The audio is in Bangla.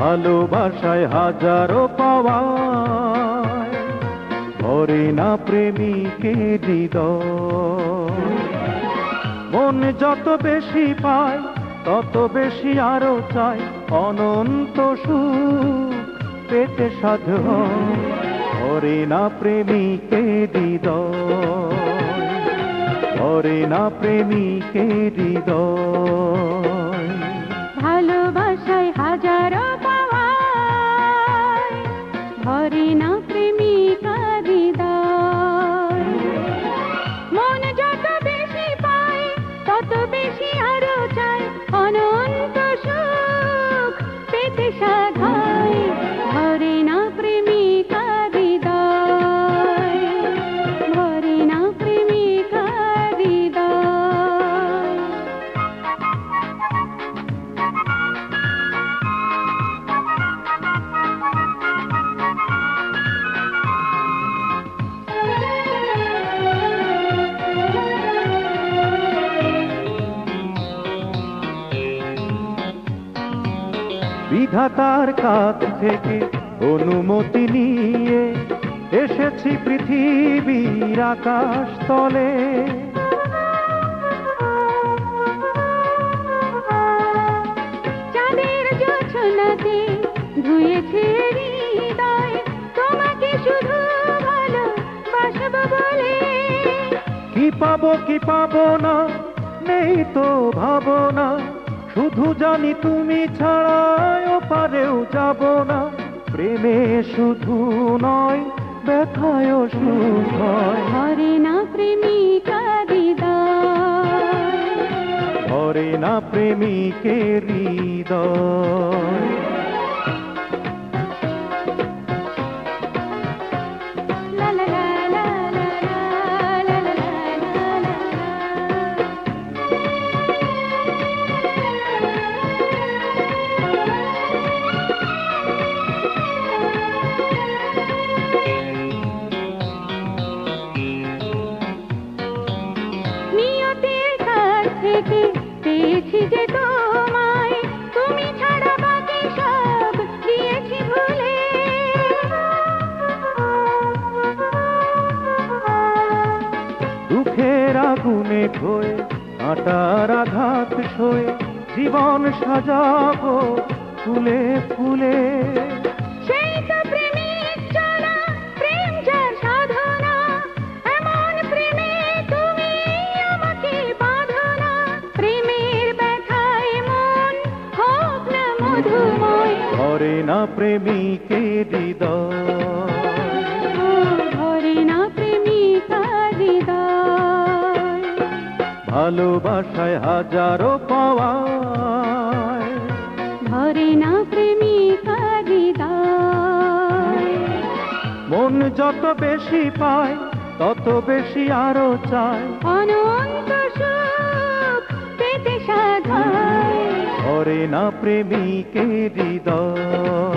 ভালোবাসায় হাজারো পাওয়া। ভরে না প্রেমিকের হৃদয়। মন যত বেশি পায়, তত বেশি আরও চায়। অনন্ত সুখ পেতে সাধু। ভরে না প্রেমিকের হৃদয়। ভরে না প্রেমিকের হৃদয়। खुशियाँ বিধাতার কাছ থেকে অনুমতি নিয়ে এসেছি পৃথিবীর আকাশ তলে। চাঁদের ধুয়েছে হৃদয় তোমাকে শুধু ভালো বাসব বলে। কি পাবো কি পাবো না নেই তো ভাবনা। শুধু জানি তুমি ছাড়ায় পারেও যাব না। প্রেমে শুধু নয় ব্যথায় সুখ হরে না প্রেমিকা দিদা হরে না প্রেমিকের হৃদয়। পেয়েছি যে তোমায়, তুমি ছাড়া বাকি সব দিয়েছি ভুলে। দুঃখের আগুনে খয়ে কাঁটার আঘাত সয়ে, জীবন সাজাবো ফুলে ফুলে। ধরে না প্রেমিকের হৃদয় ভরে না প্রেমিকা হৃদয়। ভালোবাসায় হাজারো পাওয়ায়। ভরে না প্রেমিকা হৃদয়। মন যত বেশি পায় তত বেশি আরও চায়। অনন্ত সুখ পেতে সাধায়। ধরে না প্রেমিকের হৃদয়।